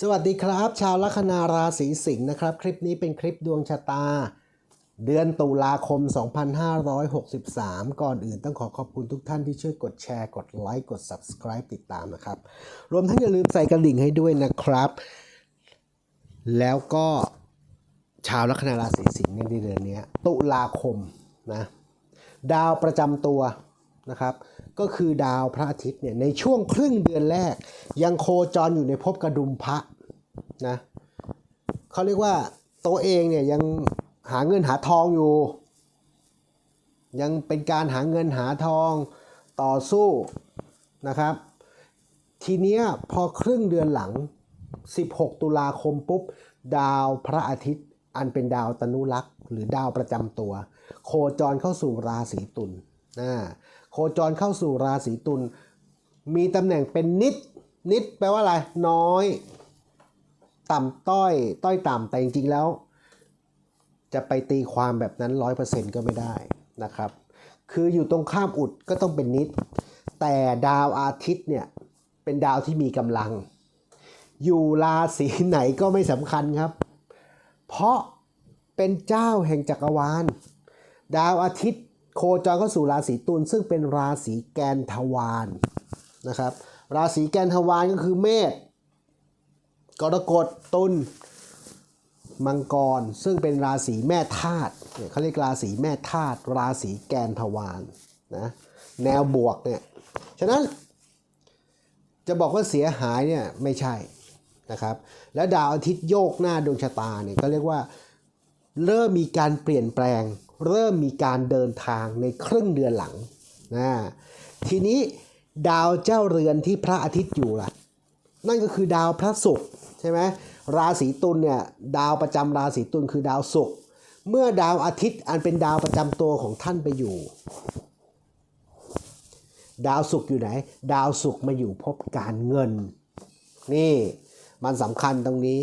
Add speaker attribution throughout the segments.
Speaker 1: สวัสดีครับ ชาวลัคนาราศีสิงห์นะครับ คลิปนี้เป็นคลิปดวงชะตา เดือนตุลาคม 2563 ก่อนอื่นต้องขอขอบคุณทุกท่านที่ช่วยกดแชร์กดไลค์กด Subscribe ติดตามนะครับ รวมทั้งอย่าลืมใส่กระดิ่งให้ด้วยนะครับ แล้วก็ชาวลัคนาราศีสิงห์ในเดือนนี้ตุลาคมนะดาวประจำตัวนะครับก็คือดาวพระอาทิตย์เนี่ยในช่วงครึ่งเดือนแรก ยังโคจรอยู่ในภพกระดุมพระ นะเขาเรียกว่าตัวเองเนี่ยยังหาเงินหาทองอยู่ ยังเป็นการหาเงินหาทองต่อสู้นะครับ ทีเนี้ยพอครึ่งเดือนหลัง 16 ตุลาคมปุ๊บ ดาวพระอาทิตย์อันเป็นดาวตนุรักษ์ หรือดาวประจำตัว โคจรเข้าสู่ราศีตุลนะโคจรเข้าสู่ราศีตุลมีตำแหน่งเป็นนิด นิดแปลว่าอะไร น้อย ต่ำต้อย ต้อยต่ำแต่จริงๆแล้ว จะไปตีความแบบนั้นร้อยเปอร์เซ็นต์ก็ไม่ได้นะครับ คืออยู่ตรงข้ามอุดก็ต้องเป็นนิด แต่ดาวอาทิตย์เนี่ยเป็นดาวที่มีกำลัง อยู่ราศีไหนก็ไม่สำคัญครับ เพราะเป็นเจ้าแห่งจักรวาล ดาวอาทิตย์โคจรเข้าสู่ราศีตุลซึ่งเป็นราศีแกนทวารนะครับ ราศีแกนทวารก็คือเมษ กรกฎตุลมังกร ซึ่งเป็นราศีแม่ธาตุเขาเรียกราศีแม่ธาตุราศีแกนทวารนะแนวบวกเนี่ยฉะนั้นจะบอกว่าเสียหายเนี่ยไม่ใช่นะครับแล้วดาวอาทิตย์โยกหน้าดวงชะตาเนี่ยก็เรียกว่าเริ่มมีการเปลี่ยนแปลง เริ่มมีการเดินทางในครึ่งเดือนหลังนะทีนี้ดาวเจ้าเรือนที่พระอาทิตย์อยู่ล่ะ นั่นก็คือดาวพระศุกร์ ช่ไหมราศีตุลเนี่ยดาวประจำราศีตุลคือดาวศุกร์เมื่อดาวอาทิตย์อันเป็นดาวประจำตัวของท่านไปอยู่ ดาวศุกร์อยู่ไหน ดาวศุกร์มาอยู่พบการเงิน นี่มันสำคัญตรงนี้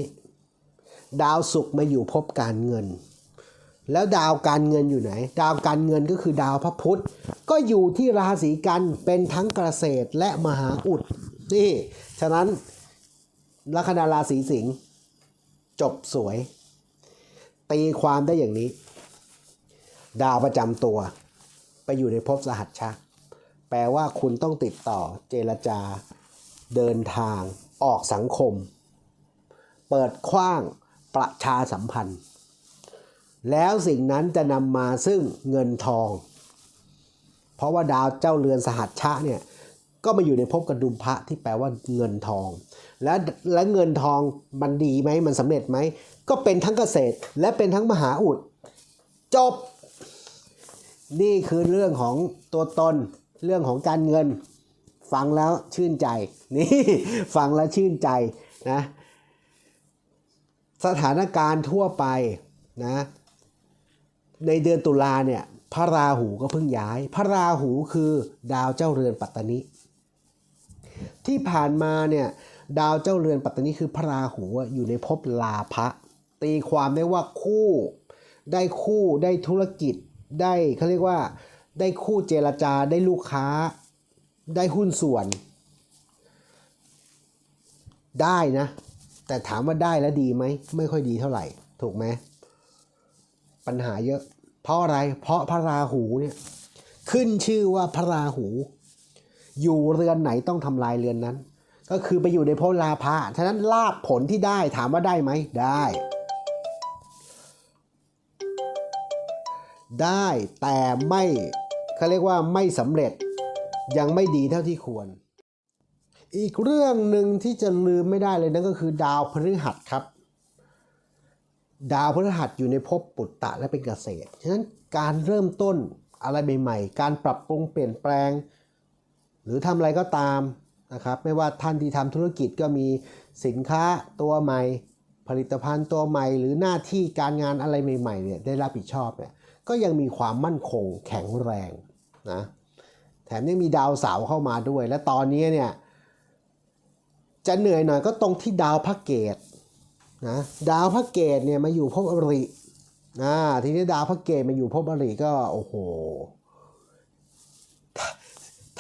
Speaker 1: ดาวศุกร์มาอยู่พบการเงิน แล้วดาวการเงินอยู่ไหน ดาวการเงินก็คือดาวพระพุธก็อยู่ที่ราศีกันเป็นทั้งเกษตรและมหาอุดนี่ฉะนั้น ลัคนาราศีสิงห์จบสวย ตีความได้อย่างนี้ ดาวประจำตัว ไปอยู่ในภพสหัชชะแปลว่าคุณต้องติดต่อเจรจา เดินทาง ออกสังคม เปิดคว้างประชาสัมพันธ์ แล้วสิ่งนั้นจะนำมาซึ่งเงินทอง เพราะว่าดาวเจ้าเรือนสหัชชะเนี่ย ก็มาอยู่ในภพกระดุมพระที่แปลว่าเงินทอง และและเงินทองมันดีไหมมันสำเร็จไหม ก็เป็นทั้งเกษตรและเป็นทั้งมหาอุด จบ นี่คือเรื่องของตัวตน เรื่องของการเงิน ฟังแล้วชื่นใจ นี่ฟังแล้วชื่นใจนะ สถานการณ์ทั่วไปนะในเดือนตุลาเนี่ยพระราหูก็เพิ่งย้าย พระราหูคือดาวเจ้าเรือนปัตตนิ ที่ผ่านมาเนี่ยดาวเจ้าเรือนปัตตนิคือพระราหูอยู่ในภพลาภะตีความได้ว่าคู่ ได้คู่ได้ธุรกิจได้เขาเรียกว่าได้คู่เจรจาได้ลูกค้า ได้หุ้นส่วน ได้นะ แต่ถามว่าได้แล้วดีไหมไม่ค่อยดีเท่าไหร่ ถูกไหมปัญหาเยอะ เพราะอะไรเพราะพระราหูเนี่ยขึ้นชื่อว่าพระราหู อยู่เรือนไหนต้องทำลายเรือนนั้น ก็คือไปอยู่ในภพลาภะฉะนั้นลาบผลที่ได้ถามว่าได้ไหมได้ ได้แต่ไม่เขาเรียกว่าไม่สำเร็จยังไม่ดีเท่าที่ควร อีกเรื่องหนึ่งที่จะลืมไม่ได้เลยนั่นก็คือดาวพฤหัสครับดาวพฤหัสอยู่ในภพปุตตะและเป็นเกษตร ฉะนั้นการเริ่มต้นอะไรใหม่ๆ การปรับปรุงเปลี่ยนแปลง หรือทำอะไรก็ตามนะครับไม่ว่าท่านที่ทำธุรกิจก็มีสินค้าตัวใหม่ ผลิตภัณฑ์ตัวใหม่ หรือหน้าที่การงานอะไรใหม่ๆเนี่ยได้รับผิดชอบเนี่ยก็ยังมีความมั่นคงแข็งแรงนะแถมยังมีดาวเสาเข้ามาด้วย และตอนนี้เนี่ยจะเหนื่อยหน่อยก็ตรงที่ดาวพระเกตนะดาวพระเกตเนี่ยมาอยู่ภพอรินะทีนี้ดาวพระเกตมาอยู่ภพอริก็โอ้โห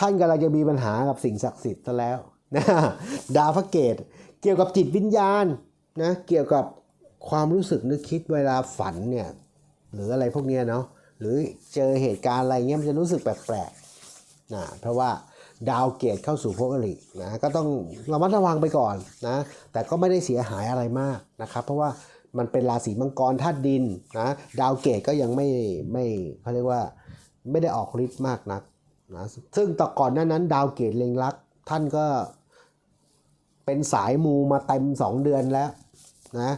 Speaker 1: ท่านกำลังจะมีปัญหากับสิ่งศักดิ์สิทธิ์ซะแล้วนะดาวพระเกตเกี่ยวกับจิตวิญญาณนะเกี่ยวกับความรู้สึกนึกคิดเวลาฝันเนี่ยหรืออะไรพวกนี้เนาะหรือเจอเหตุการณ์อะไรเงี้ยมันจะรู้สึกแปลกๆนะเพราะว่าดาวเกตเข้าสู่ภพอรินะก็ต้องระมัดระวังไปก่อนนะแต่ก็ไม่ได้เสียหายอะไรมากนะครับเพราะว่ามันเป็นราศีมังกรธาตุดินนะดาวเกตก็ยังไม่ไม่เขาเรียกว่าไม่ได้ออกฤทธิ์มากนัก นะซึ่งต่ก่อนหน้านั้นดาวเกตเลงลัก ท่านก็เป็นสายมูมาเต็มสองเดือนแล้วนะ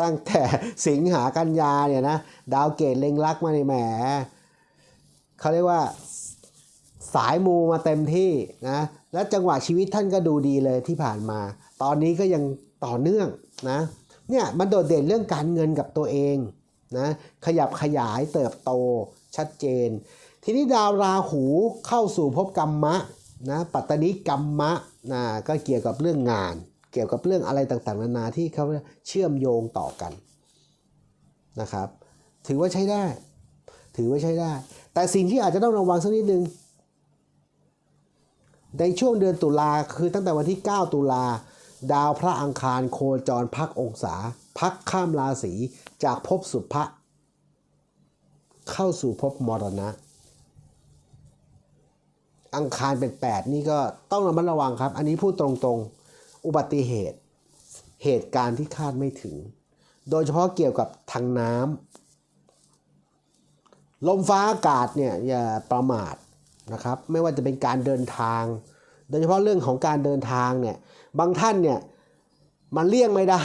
Speaker 1: ตั้งแต่สิงหากันยาเนี่ยนะดาวเกตเลงรักมาในแหมเขาเรียกว่าสายมูมาเต็มที่นะและจังหวะชีวิตท่านก็ดูดีเลยที่ผ่านมา ตอนนี้ก็ยังต่อเนื่องนะเนี่ยมันโดดเด่นเรื่องการเงินกับตัวเองนะขยับขยายเติบโตชัดเจน ทีนี้ดาวราหูเข้าสู่ภพกรรมะนะปัตตนิกรรมะนะก็เกี่ยวกับเรื่องงาน เกี่ยวกับเรื่องอะไรต่างๆ นานาที่เขาเชื่อมโยงต่อกันนะครับ ถือว่าใช้ได้ ถือว่าใช้ได้ แต่สิ่งที่อาจจะต้องระวังสักนิดนึงในช่วงเดือนตุลาคือตั้งแต่วันที่ 9 ตุลา ดาวพระอังคารโคจรพักองศา พักข้ามราศีจากภพสุภะเข้าสู่ภพมรณะ อังคารเป็น 8 นี่ก็ต้องระมัดระวังครับ อันนี้พูดตรงๆ อุบัติเหตุ เหตุการณ์ที่คาดไม่ถึง โดยเฉพาะเกี่ยวกับทางน้ำลมฟ้าอากาศเนี่ยอย่าประมาทนะครับ ไม่ว่าจะเป็นการเดินทาง โดยเฉพาะเรื่องของการเดินทางเนี่ย บางท่านเนี่ยมันเลี่ยงไม่ได้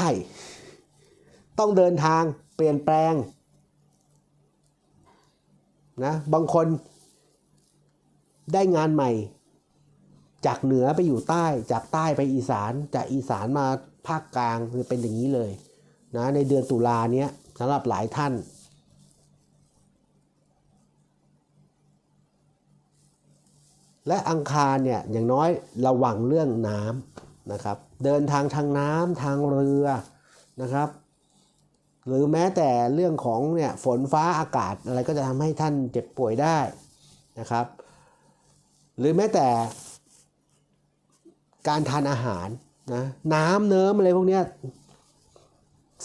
Speaker 1: ต้องเดินทางเปลี่ยนแปลงนะ บางคน ได้งานใหม่ จากเหนือไปอยู่ใต้ จากใต้ไปอีสาน จากอีสานมาภาคกลางคือเป็นอย่างนี้เลยนะในเดือนตุลาเนี้ยสำหรับหลายท่าน และอังคารเนี่ยอย่างน้อยระวังเรื่องน้ำนะครับ เดินทางทางน้ำทางเรือนะครับหรือแม้แต่เรื่องของเนี่ยฝนฟ้าอากาศอะไรก็จะทำให้ท่านเจ็บป่วยได้นะครับ หรือแม้แต่การทานอาหารนะน้ำเนิ้มอะไรพวกนี้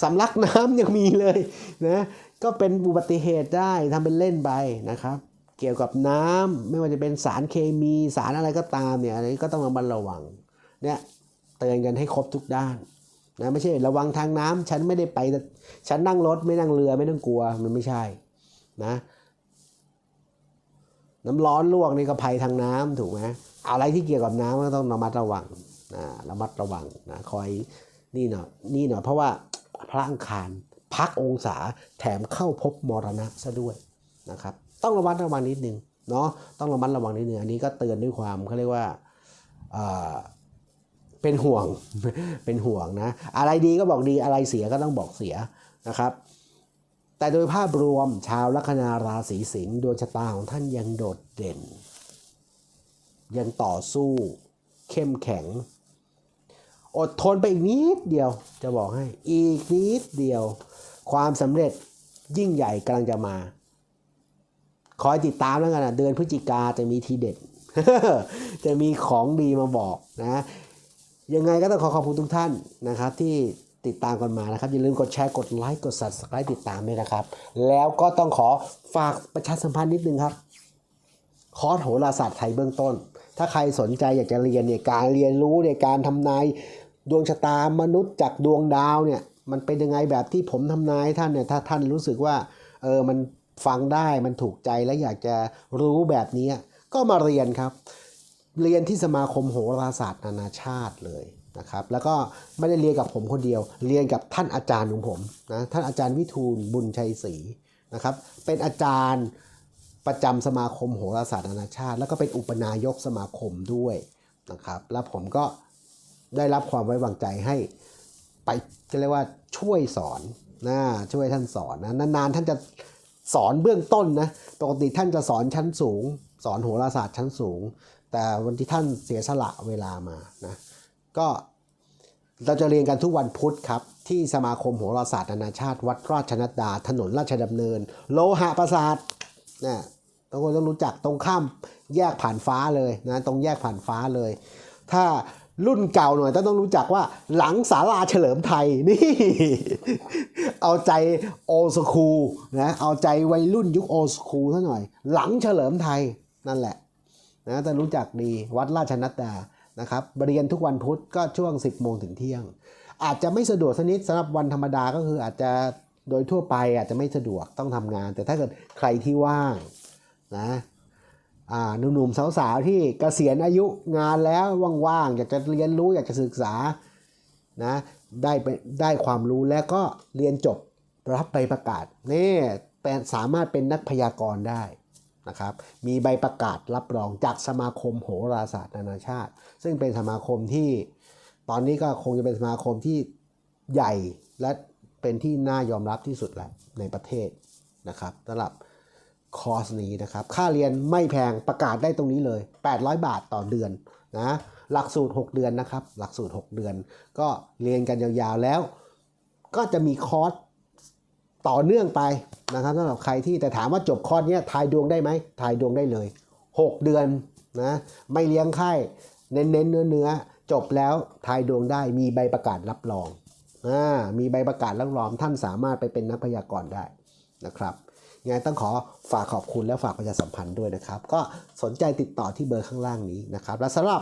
Speaker 1: สำลักน้ำยังมีเลยนะก็เป็นอุบัติเหตุได้ทำเป็นเล่นไปนะครับ เกี่ยวกับน้ำไม่ว่าจะเป็นสารเคมีสารอะไรก็ตามเนี่ยอันนี้ก็ต้องระมัดระวังเนี่ยเตือนกันให้ครบทุกด้านนะไม่ใช่ระวังทางน้ำฉันไม่ได้ไปฉันนั่งรถไม่นั่งเรือไม่ต้องกลัวมันไม่ใช่นะ น้ำร้อนลวกนี่ก็ภัยทางน้ำถูกไหมอะไรที่เกี่ยวกับน้ำก็ต้องระมัดระวังนะระมัดระวังนะคอยนี่หน่อยนี่หน่อยเพราะว่าพระอังคารพักองศาแถมเข้าพบมรณะซะด้วยนะครับต้องระมัดระวังนิดนึงเนาะต้องระมัดระวังนิดนึงอันนี้ก็เตือนด้วยความเขาเรียกว่าเป็นห่วงเป็นห่วงนะ อะไรดีก็บอกดีอะไรเสียก็ต้องบอกเสียนะครับ แต่โดยภาพรวมชาวลัคนาราศีสิงห์ดวงชะตาของท่านยังโดดเด่น ยังต่อสู้ เข้มแข็ง อดทนไปอีกนิดเดียว จะบอกให้อีกนิดเดียว ความสำเร็จยิ่งใหญ่กำลังจะมา คอยติดตามแล้วกันนะเดือนพฤศจิกาจะมีทีเด็ด จะมีของดีมาบอกนะยังไงก็ต้องขอขอบคุณทุกท่านนะครับที่ ติดตามกันมานะครับ อย่าลืมกดแชร์กดไลค์กด subscribe ติดตามด้วยนะครับ แล้วก็ต้องขอฝากประชาสัมพันธ์นิดนึงครับ คอร์สโหราศาสตร์ไทยเบื้องต้น ถ้าใครสนใจอยากจะเรียนเนี่ยการเรียนรู้ในการทำนายดวงชะตามนุษย์จากดวงดาวเนี่ยมันเป็นยังไงแบบที่ผมทำนายท่านเนี่ยถ้าท่านรู้สึกว่าเออมันฟังได้มันถูกใจและอยากจะรู้แบบนี้ก็มาเรียนครับ เรียนที่สมาคมโหราศาสตร์นานาชาติเลย นะครับแล้วก็ไม่ได้เรียนกับผมคนเดียว เรียนกับท่านอาจารย์ของผมนะท่านอาจารย์วิทูลบุญชัยศรีนะครับเป็นอาจารย์ประจำสมาคมโหราศาสตร์นานาชาติ แล้วก็เป็นอุปนายกสมาคมด้วยนะครับแล้วผมก็ได้รับความไว้วางใจให้ไปจะเรียกว่าช่วยสอนนะช่วยท่านสอนนะนานๆท่านจะสอนเบื้องต้นนะปกติท่านจะสอนชั้นสูง สอนโหราศาสตร์ชั้นสูง แต่วันที่ท่านเสียสละเวลามานะ ก็เราจะเรียนกันทุกวันพุธครับ ที่สมาคมโหราศาสตร์นานาชาติ วัดราชนัดดา ถนนราชดำเนิน โลหะประสาทนะทุกคนต้องรู้จักตรงข้ามแยกผ่านฟ้าเลยนะตรงแยกผ่านฟ้าเลย ถ้ารุ่นเก่าหน่อยต้องต้องรู้จักว่าหลังศาลาเฉลิมไทยนี่ เอาใจโอสคูนะเอาใจวัยรุ่นยุคโอสคูซะหน่อย หลังเฉลิมไทยนั่นแหละนะต้องรู้จักดีวัดราชนัดดา นะครับเรียนทุกวันพุธก็ช่วง 10 โมงถึงเที่ยง อาจจะไม่สะดวกสนิดสำหรับวันธรรมดาก็คืออาจจะโดยทั่วไปอาจจะไม่สะดวกต้องทำงาน แต่ถ้าเกิดใครที่ว่างนะหนุ่มๆสาวๆที่เกษียณอายุงานแล้วว่างๆอยากจะเรียนรู้อยากจะศึกษานะได้ไปได้ความรู้แล้วก็เรียนจบรับใบประกาศนี่เป็นสามารถเป็นนักพยากรณ์ได้ นะครับ มีใบประกาศรับรองจากสมาคมโหราศาสตร์นานาชาติ ซึ่งเป็นสมาคมที่ตอนนี้ก็คงจะเป็นสมาคมที่ใหญ่และเป็นที่น่ายอมรับที่สุดแหละในประเทศนะครับสำหรับคอร์สนี้นะครับ ค่าเรียนไม่แพงประกาศได้ตรงนี้เลย 800 บาทต่อเดือนนะหลักสูตร 6 เดือนนะครับ หลักสูตร 6 เดือน ก็เรียนกันยาวๆแล้ว ก็จะมีคอร์ส ต่อเนื่องไปนะครับสำหรับใครที่แต่ถามว่าจบคอร์สเนี้ยทายดวงได้ไหมทายดวงได้เลย 6 เดือนนะไม่เลี้ยงไข้เน้นเน้นเนื้อเนื้อๆจบแล้วทายดวงได้มีใบประกาศรับรองอ่ามีใบประกาศรับรองท่านสามารถไปเป็นนักพยากรณ์ได้นะครับยังไงต้องขอฝากขอบคุณและฝากประชาสัมพันธ์ด้วยนะครับ ก็สนใจติดต่อที่เบอร์ข้างล่างนี้นะครับ และสำหรับ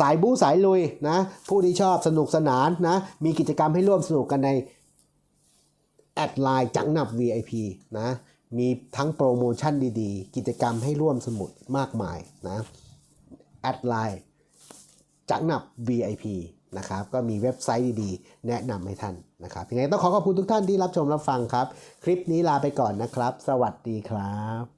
Speaker 1: สายบู๊สายลุยนะผู้ที่ชอบสนุกสนานนะมีกิจกรรมให้ร่วมสนุกกันใน แอดไลน์จังหนับ VIP นะมีทั้งโปรโมชั่นดีๆ กิจกรรมให้ร่วมสมุดมากมายนะแอดไลน์จังหนับ VIP นะครับก็มีเว็บไซต์ดีๆ แนะนำให้ท่านนะครับยังไงต้องขอขอบคุณทุกท่านที่รับชมรับฟังครับ คลิปนี้ลาไปก่อนนะครับ สวัสดีครับ